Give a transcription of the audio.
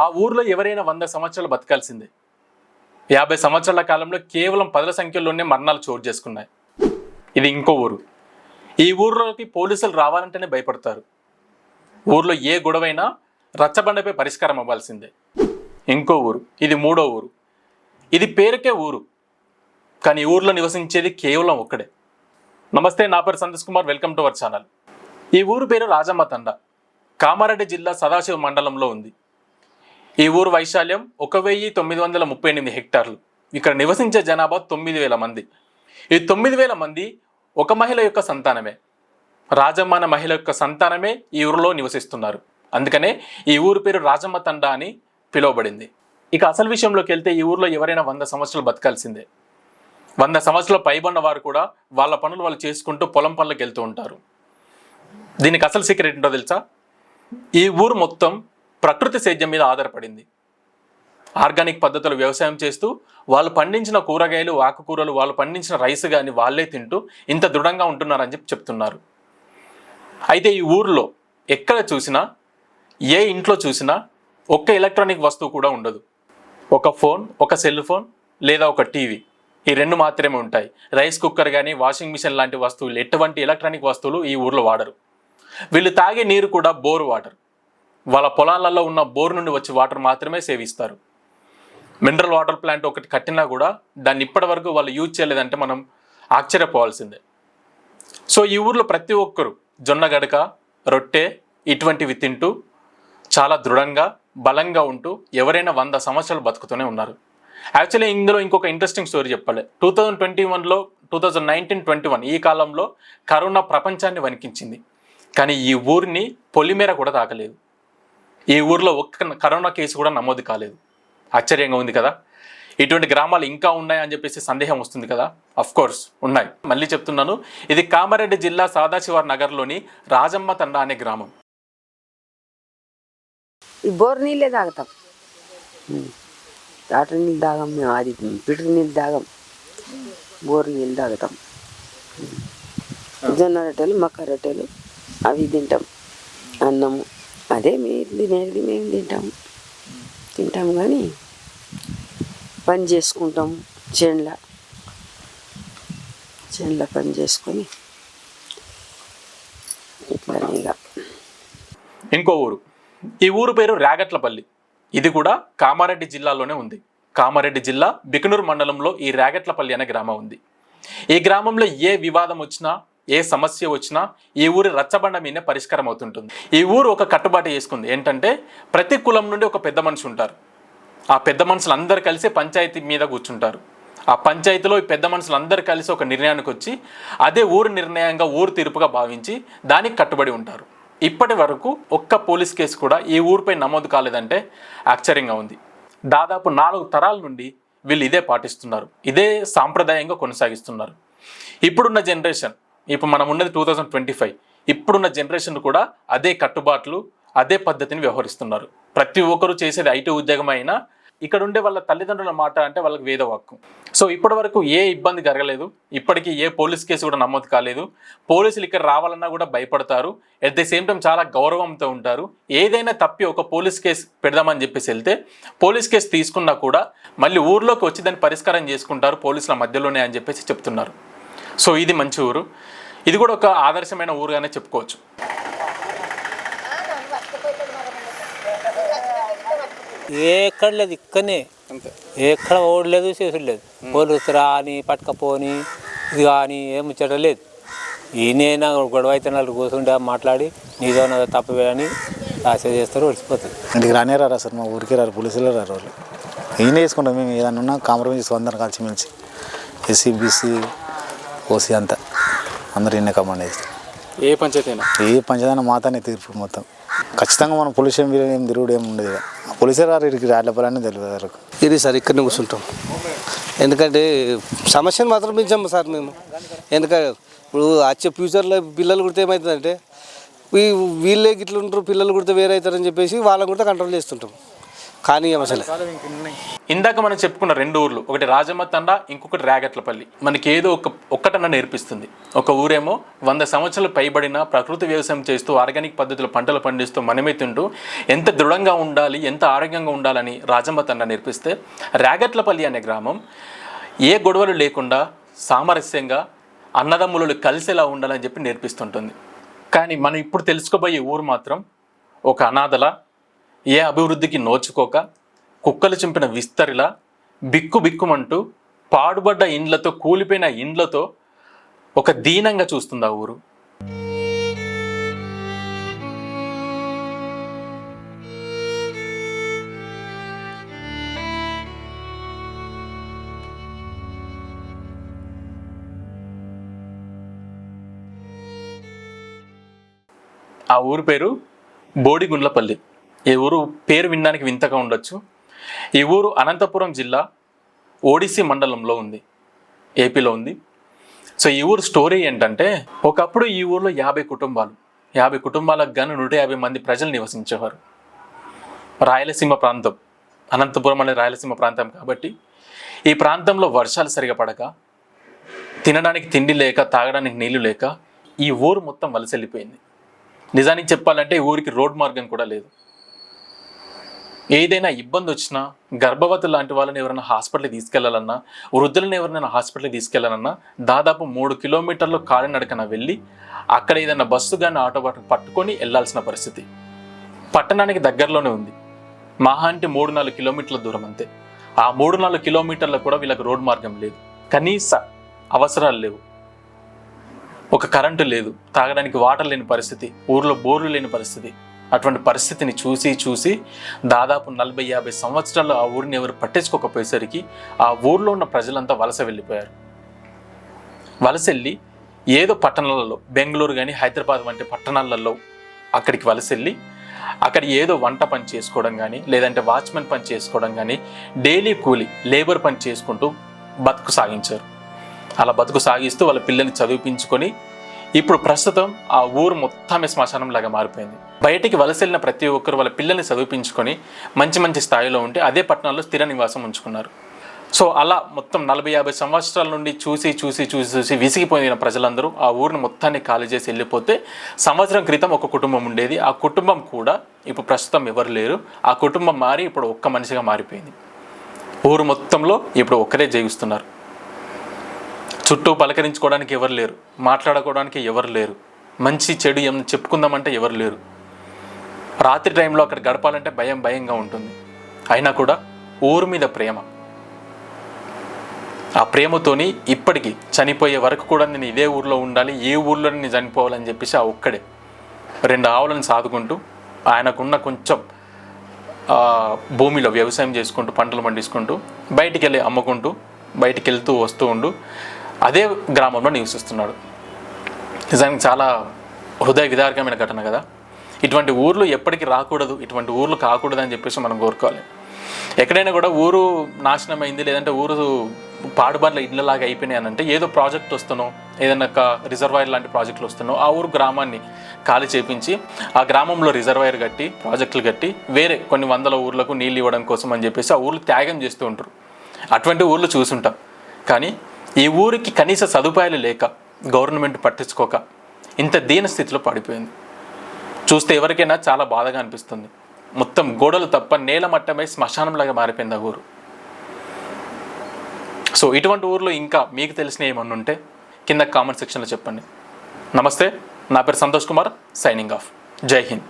ఆ ఊర్లో ఎవరైనా వంద సంవత్సరాలు బతకాల్సిందే. యాభై సంవత్సరాల కాలంలో కేవలం పదుల సంఖ్యలోనే మరణాలు చోటు చేసుకున్నాయి. ఇది ఇంకో ఊరు. ఈ ఊర్లోకి పోలీసులు రావాలంటేనే భయపడతారు. ఊర్లో ఏ గొడవైనా రచ్చబండపై పరిష్కారం అవ్వాల్సిందే. ఇంకో ఊరు. ఇది మూడో ఊరు. ఇది పేరుకే ఊరు. కానీ ఊర్లో నివసించేది కేవలం ఒక్కడే. నమస్తే నా పేరు Santosh Kumar. Welcome to our channel. ఈ ఊరు పేరు రాజమ్మ తండ. కామారెడ్డి జిల్లా సదాశివ మండలంలో ఉంది. ఈ ఊరు వైశాల్యం ఒక వెయ్యి తొమ్మిది వందల ముప్పై ఎనిమిది హెక్టార్లు. ఇక్కడ నివసించే జనాభా తొమ్మిది వేల మంది. ఈ తొమ్మిది వేల మంది ఒక మహిళ యొక్క సంతానమే. రాజమ్మ అనే మహిళ యొక్క సంతానమే ఈ ఊరిలో నివసిస్తున్నారు. అందుకనే ఈ ఊరు పేరు రాజమ్మ తండా అని పిలువబడింది. ఇక అసలు విషయంలోకి వెళ్తే ఈ ఊర్లో ఎవరైనా వంద సంవత్సరాలు బతకాల్సిందే. వంద సంవత్సరాల పైబడిన వారు కూడా వాళ్ళ పనులు వాళ్ళు చేసుకుంటూ పొలం పనులకు వెళ్తూ ఉంటారు. దీనికి అసలు సీక్రెట్ ఏంటో తెలుసా? ఈ ఊరు మొత్తం ప్రకృతి సేద్యం మీద ఆధారపడింది. ఆర్గానిక్ పద్ధతులు వ్యవసాయం చేస్తూ వాళ్ళు పండించిన కూరగాయలు ఆకుకూరలు వాళ్ళు పండించిన రైస్ కానీ వాళ్ళే తింటూ ఇంత దృఢంగా ఉంటున్నారని చెప్పి చెప్తున్నారు. అయితే ఈ ఊర్లో ఎక్కడ చూసినా ఏ ఇంట్లో చూసినా ఒక్క ఎలక్ట్రానిక్ వస్తువు కూడా ఉండదు. ఒక ఫోన్ ఒక సెల్ ఫోన్ లేదా ఒక టీవీ ఈ రెండు మాత్రమే ఉంటాయి. రైస్ కుక్కర్ కానీ వాషింగ్ మిషన్ లాంటి వస్తువులు ఎటువంటి ఎలక్ట్రానిక్ వస్తువులు ఈ ఊర్లో వాడరు. వీళ్ళు తాగే నీరు కూడా బోర్ వాటర్. వాళ్ళ పొలాలలో ఉన్న బోర్ నుండి వచ్చే వాటర్ మాత్రమే సేవిస్తారు మినరల్ వాటర్ ప్లాంట్ ఒకటి కట్టినా కూడా దాన్ని ఇప్పటి వరకు వాళ్ళు యూజ్ చేయలేదంటే మనం ఆశ్చర్యపోవాల్సిందే. సో ఈ ఊర్లో ప్రతి ఒక్కరు జొన్న గడక రొట్టె ఇటువంటివి తింటూ చాలా దృఢంగా బలంగా ఉంటూ ఎవరైనా వంద సంవత్సరాలు బతుకుతూనే ఉన్నారు. యాక్చువల్లీ ఇందులో ఇంకొక ఇంట్రెస్టింగ్ స్టోరీ చెప్పాలి. టూ థౌజండ్ ట్వంటీ వన్లో two thousand nineteen twenty one ఈ కాలంలో కరోనా ప్రపంచాన్ని వణికించింది. కానీ ఈ ఊరిని పొలిమేర కూడా తాకలేదు. ఈ ఊర్లో ఒక్క కరోనా కేసు కూడా నమోదు కాలేదు. ఆశ్చర్యంగా ఉంది కదా? ఇటువంటి గ్రామాలు ఇంకా ఉన్నాయి అని చెప్పేసి సందేహం వస్తుంది కదా? అఫ్ కోర్స్ ఉన్నాయి. మళ్ళీ చెప్తున్నాను ఇది కామారెడ్డి జిల్లా సాదాశివార్ నగర్లోని రాజమ్మ తండ అనే గ్రామం. ఈ బోర్ నీళ్ళే తాగుతాం. వాటర్ నీళ్ళు తాగం మేము అది పిటర్ నీళ్ళు తాగం. బోర్ నీళ్ళు తాగుతాం. జొన్న రొట్టెలు మక్క రొట్టెలు అవి తింటాం. అన్నము. అదే మీరు తినేది మేము తింటాం. తింటాం కానీ పని చేసుకుంటాం చేన్ల. చేన్ల పని చేసుకొని ఇట్లా ఇక. ఇంకో ఊరు. ఈ ఊరు పేరు రాగట్లపల్లి. ఇది కూడా కామారెడ్డి జిల్లాలోనే ఉంది. కామారెడ్డి జిల్లా బికనూరు మండలంలో ఈ రాగట్లపల్లి అనే గ్రామం ఉంది. ఈ గ్రామంలో ఏ వివాదం వచ్చినా ఏ సమస్య వచ్చినా ఈ ఊరి రచ్చబండ మీదనే పరిష్కారం అవుతుంటుంది. ఈ ఊరు ఒక కట్టుబాటు చేసుకుంది. ఏంటంటే ప్రతి కులం నుండి ఒక పెద్ద మనిషి ఉంటారు. ఆ పెద్ద మనుషులు కలిసి పంచాయతీ మీద కూర్చుంటారు. ఆ పంచాయతీలో ఈ పెద్ద మనుషులు కలిసి ఒక నిర్ణయానికి వచ్చి అదే ఊరు నిర్ణయంగా ఊరు తీర్పుగా భావించి దానికి కట్టుబడి ఉంటారు. ఇప్పటి వరకు ఒక్క పోలీస్ కేసు కూడా ఈ ఊరిపై నమోదు కాలేదంటే ఆశ్చర్యంగా ఉంది. దాదాపు నాలుగు తరాల నుండి వీళ్ళు ఇదే పాటిస్తున్నారు. ఇదే సాంప్రదాయంగా కొనసాగిస్తున్నారు. ఇప్పుడున్న జనరేషన్ ఇప్పుడు మనం ఉన్నది టూ థౌజండ్ ట్వంటీ ఫైవ్ ఇప్పుడున్న జనరేషన్ కూడా అదే కట్టుబాట్లు అదే పద్ధతిని వ్యవహరిస్తున్నారు. ప్రతి ఒక్కరు చేసేది ఐటీ ఉద్యోగం అయినా ఇక్కడ ఉండే వాళ్ళ తల్లిదండ్రుల మాట అంటే వాళ్ళకి వేదవాక్కు సో ఇప్పటి వరకు ఏ ఇబ్బంది జరగలేదు. ఇప్పటికీ ఏ పోలీస్ కేసు కూడా నమోదు కాలేదు. పోలీసులు ఇక్కడ రావాలన్నా కూడా భయపడతారు. ఎట్ ది సేమ్ టైం చాలా గౌరవంతో ఉంటారు. ఏదైనా తప్పి ఒక పోలీస్ కేసు పెడదామని చెప్పేసి వెళ్తే పోలీస్ కేసు తీసుకున్నా కూడా మళ్ళీ ఊర్లోకి వచ్చి దాన్ని పరిష్కారం చేసుకుంటారు పోలీసుల మధ్యలోనే అని చెప్పేసి చెప్తున్నారు. సో ఇది మంచి ఊరు. ఇది కూడా ఒక ఆదర్శమైన ఊరుగానే చెప్పుకోవచ్చు. ఎక్కడ లేదు ఇక్కడనే. ఎక్కడ ఓడలేదు చేసుడు లేదు. పోలీసు రా అని పట్టుకపోని ఇది కానీ ఏం ముచ్చట లేదు. ఈయన గొడవ అయితే నలుగురు కూర్చుంటే మాట్లాడి నీదో నాదో తప్పవే అని రాసే చేస్తారు ఒడిసిపోతుంది ఇంటికి రానే రారా సార్ మా ఊరికి రారు పోలీసులు రారు వాళ్ళు. ఈయన చేసుకుంటాం మేము ఏదన్నా ఉన్నా కాంప్రమైజ్ అందరం కలిసిమెలిసి ఎస్సీ బీసీ ఓసీ అంతా. అందరు ఈయన కమాండ్ చేస్తారు ఏ పంచాయతీ అయినా ఏ పంచదాన మాతనే తీర్పు మొత్తం. ఖచ్చితంగా మనం పోలీస్ ఏం ఏం తిరుగుడు ఏం ఉండదు ఇక. పోలీసే రారు ఇక్కడికి రాళ్ళపల్లని తెలియదు వరకు ఇది సార్ ఇక్కడనే కూర్చుంటాం. ఎందుకంటే సమస్యను మాత్రం పెంచాము సార్ మేము. ఎందుకంటే ఇప్పుడు వచ్చే ఫ్యూచర్లో పిల్లలు కుడితే ఏమవుతుందంటే వీ- వీళ్ళే గిట్ల ఉంటారు పిల్లలు కుడితే వేరే అవుతారని చెప్పేసి వాళ్ళని కూడా కంట్రోల్ చేస్తుంటాం. కానీ అసలు. ఇందాక మనం చెప్పుకున్న రెండు ఊర్లు ఒకటి రాజమ్మ తండ ఇంకొకటి రాగట్లపల్లి. మనకి ఏదో ఒక ఒక్కటన్నా నేర్పిస్తుంది. ఒక ఊరేమో వంద సంవత్సరాలు పైబడిన ప్రకృతి వ్యవసాయం చేస్తూ ఆర్గానిక్ పద్ధతిలో పంటలు పండిస్తూ మనమే తింటూ ఎంత దృఢంగా ఉండాలి ఎంత ఆరోగ్యంగా ఉండాలని రాజమ్మ తండ నేర్పిస్తే రాగట్లపల్లి అనే గ్రామం ఏ గొడవలు లేకుండా సామరస్యంగా అన్నదమ్ములు కలిసేలా ఉండాలని చెప్పి నేర్పిస్తుంటుంది. కానీ మనం ఇప్పుడు తెలుసుకోబోయే ఊరు మాత్రం ఒక అనాథల ఏ అభివృద్ధికి నోచుకోక కుక్కలు చింపిన విస్తరిలా బిక్కు బిక్కుమంటూ పాడుబడ్డ ఇండ్లతో కూలిపోయిన ఇండ్లతో ఒక దీనంగా చూస్తుంది ఆ ఊరు. ఆ ఊరు పేరు బోడిగుండ్లపల్లి. ఈ ఊరు పేరు వినడానికి వింతగా ఉండొచ్చు. ఈ ఊరు అనంతపురం జిల్లా ఓడిసి మండలంలో ఉంది. ఏపీలో ఉంది. సో ఈ ఊరు స్టోరీ ఏంటంటే ఒకప్పుడు ఈ ఊరిలో యాభై కుటుంబాలు. యాభై కుటుంబాలకు గాను నూట యాభై మంది ప్రజలు నివసించేవారు. రాయలసీమ ప్రాంతం. అనంతపురం అనే రాయలసీమ ప్రాంతం కాబట్టి ఈ ప్రాంతంలో వర్షాలు సరిగా పడక తినడానికి తిండి లేక తాగడానికి నీళ్ళు లేక ఈ ఊరు మొత్తం వలస వెళ్ళిపోయింది నిజానికి చెప్పాలంటే ఈ ఊరికి రోడ్ మార్గం కూడా లేదు. ఏదైనా ఇబ్బంది వచ్చినా గర్భవతి లాంటి వాళ్ళని ఎవరైనా హాస్పిటల్కి తీసుకెళ్ళాలన్నా వృద్ధులను ఎవరైనా హాస్పిటల్కి తీసుకెళ్ళాలన్నా దాదాపు మూడు కిలోమీటర్లు కాలినడకన వెళ్ళి అక్కడ ఏదైనా బస్సు కానీ ఆటో పట్టుకొని వెళ్ళాల్సిన పరిస్థితి. పట్టణానికి దగ్గరలోనే ఉంది. మహా అంటే మూడు నాలుగు కిలోమీటర్ల దూరం అంతే. ఆ మూడు నాలుగు కిలోమీటర్లకు కూడా వీళ్ళకి రోడ్ మార్గం లేదు. కనీస అవసరాలు లేవు. ఒక కరెంటు లేదు. తాగడానికి వాటర్ లేని పరిస్థితి. ఊర్లో బోర్లు లేని పరిస్థితి. అటువంటి పరిస్థితిని చూసి చూసి దాదాపు నలభై యాభై సంవత్సరాలు ఆ ఊరిని ఎవరు పట్టించుకోకపోయేసరికి ఆ ఊర్లో ఉన్న ప్రజలంతా వలస వెళ్ళిపోయారు. వలస వెళ్ళి ఏదో పట్టణాలలో బెంగళూరు కానీ హైదరాబాద్ వంటి పట్టణాలలో అక్కడికి వలస వెళ్ళి అక్కడ ఏదో వంట పని చేసుకోవడం కానీ లేదంటే వాచ్మెన్ పని చేసుకోవడం కానీ డైలీ కూలి లేబర్ పని చేసుకుంటూ బతుకు సాగించారు. అలా బతుకు సాగిస్తూ వాళ్ళ పిల్లల్ని చదివించుకొని ఇప్పుడు ప్రస్తుతం ఆ ఊరు మొత్తమే శ్మశానం లాగా మారిపోయింది. బయటికి వలస వెళ్ళిన ప్రతి ఒక్కరు వాళ్ళ పిల్లల్ని చదివించుకొని మంచి మంచి స్థాయిలో ఉంటే అదే పట్టణంలో స్థిర నివాసం ఉంచుకున్నారు. సో అలా మొత్తం నలభై యాభై సంవత్సరాల నుండి చూసి చూసి చూసి చూసి విసిగిపోయిన ప్రజలందరూ ఆ ఊరిని మొత్తాన్ని ఖాళీ చేసి వెళ్ళిపోతే సంవత్సరం క్రితం ఒక కుటుంబం ఉండేది. ఆ కుటుంబం కూడా ఇప్పుడు ప్రస్తుతం ఎవరు లేరు. ఆ కుటుంబం మారి ఇప్పుడు ఒక్క మనిషిగా మారిపోయింది. ఊరు మొత్తంలో ఇప్పుడు ఒక్కరే జీవిస్తున్నారు చుట్టూ పలకరించుకోవడానికి ఎవరు లేరు. మాట్లాడుకోవడానికి ఎవరు లేరు. మంచి చెడు ఏం చెప్పుకుందామంటే ఎవరు లేరు. రాత్రి టైంలో అక్కడ గడపాలంటే భయం భయంగా ఉంటుంది. అయినా కూడా ఊరు మీద ప్రేమ. ఆ ప్రేమతోని ఇప్పటికీ చనిపోయే వరకు కూడా నేను ఇదే ఊర్లో ఉండాలి ఏ ఊర్లో నేను చనిపోవాలని చెప్పేసి ఆ ఒక్కడే. రెండు ఆవులను సాదుకుంటూ ఆయనకున్న కొంచెం భూమిలో వ్యవసాయం చేసుకుంటూ పంటలు పండించుకుంటూ బయటికి వెళ్ళి అమ్ముకుంటూ బయటికి వెళ్తూ వస్తూ ఉండు. అదే గ్రామంలో నివసిస్తున్నాడు. నిజానికి చాలా హృదయ విదారకమైన ఘటన కదా. ఇటువంటి ఊర్లు ఎప్పటికీ రాకూడదు ఇటువంటి ఊర్లు కాకూడదు అని చెప్పేసి మనం కోరుకోవాలి. ఎక్కడైనా కూడా ఊరు నాశనం అయింది లేదంటే ఊరు పాడుబండ్ల ఇళ్ళలాగా అయిపోయినాయి అని అంటే ఏదో ప్రాజెక్ట్ వస్తానో ఏదైనా ఒక రిజర్వాయర్ లాంటి ప్రాజెక్టులు వస్తున్నో ఆ ఊరు గ్రామాన్ని ఖాళీ చేపించి ఆ గ్రామంలో రిజర్వాయర్ కట్టి ప్రాజెక్టులు కట్టి వేరే కొన్ని వందల ఊర్లకు నీళ్ళు ఇవ్వడం కోసం అని చెప్పేసి ఆ ఊర్లు త్యాగం చేస్తూ ఉంటారు. అటువంటి ఊర్లు చూసుంటాం. కానీ ఈ ఊరికి కనీస సదుపాయాలు లేక గవర్నమెంట్ పట్టించుకోక ఇంత దీన స్థితిలో పడిపోయింది. చూస్తే ఎవరికైనా చాలా బాధగా అనిపిస్తుంది. మొత్తం గోడలు తప్ప నేల మట్టమై శ్మశానంలాగా మారిపోయింది ఆ ఊరు. సో ఇటువంటి ఊర్లో ఇంకా మీకు తెలిసిన ఏమన్నా ఉంటే కింద కామెంట్ సెక్షన్లో చెప్పండి. నమస్తే నా పేరు సంతోష్ కుమార్ సైనింగ్ ఆఫ్ జై హింద్.